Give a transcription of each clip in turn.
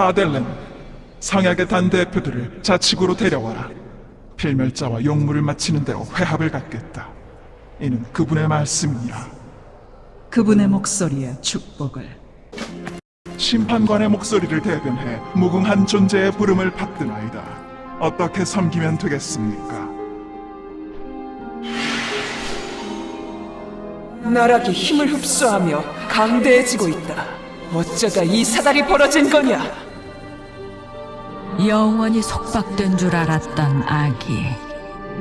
카델렌, 성약의 단 대표들을 자치구로 데려와라. 필멸자와 용무를 마치는 대로 회합을 갖겠다. 이는 그분의 말씀이니라. 그분의 목소리에 축복을 심판관의 목소리를 대변해 무궁한 존재의 부름을 받드나이다. 어떻게 섬기면 되겠습니까? 나락이 힘을 흡수하며 강대해지고 있다. 어쩌다 이 사달이 벌어진 거냐? 영원히 속박된 줄 알았던 악이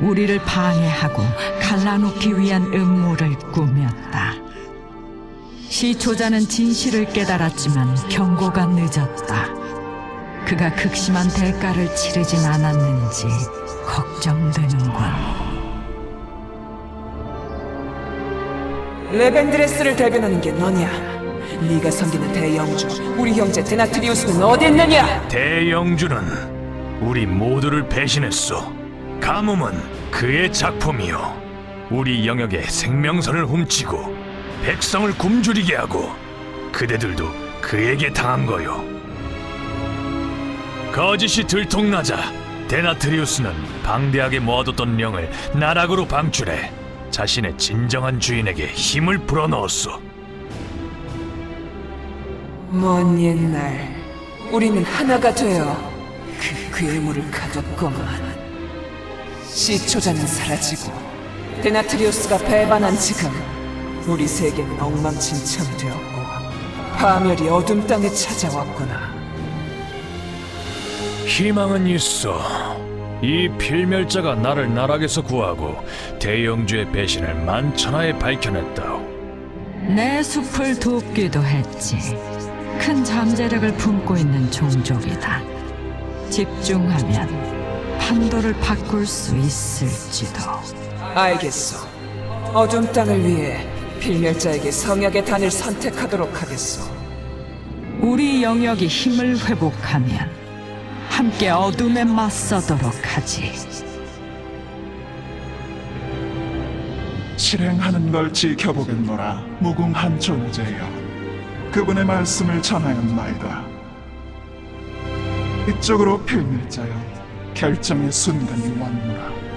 우리를 방해하고 갈라놓기 위한 음모를 꾸몄다. 시초자는 진실을 깨달았지만 경고가 늦었다. 그가 극심한 대가를 치르진 않았는지 걱정되는군. 레벤드레스를 대변하는 게 너냐? 네가 섬기는 대영주, 우리 형제 데나트리우스는 어디 있느냐? 대영주는 우리 모두를 배신했소. 가뭄은 그의 작품이요. 우리 영역의 생명선을 훔치고 백성을 굶주리게 하고 그대들도 그에게 당한 거요. 거짓이 들통나자 데나트리우스는 방대하게 모아뒀던 영을 나락으로 방출해 자신의 진정한 주인에게 힘을 불어넣었소. 먼 옛날 우리는 하나가 되어 그 괴물을 가뒀건만 시초자는 사라지고 데나트리우스가 배반한 지금 우리 세계는 엉망진창이 되었고 파멸이 어둠 땅에 찾아왔구나 희망은 있어. 이 필멸자가 나를 나락에서 구하고 대영주의 배신을 만천하에 밝혀냈다오. 내 숲을 돕기도 했지. 큰 잠재력을 품고 있는 종족이다. 집중하면 판도를 바꿀 수 있을지도. 알겠소 어둠 땅을 위해 필멸자에게 성약의 단을 선택하도록 하겠소 우리 영역이 힘을 회복하면 함께 어둠에 맞서도록 하지. 실행하는 걸 지켜보겠노라. 무궁한 존재여. 그분의 말씀을 전하였나이다. 이쪽으로 필멸자여. 결정의 순간이 왔노라.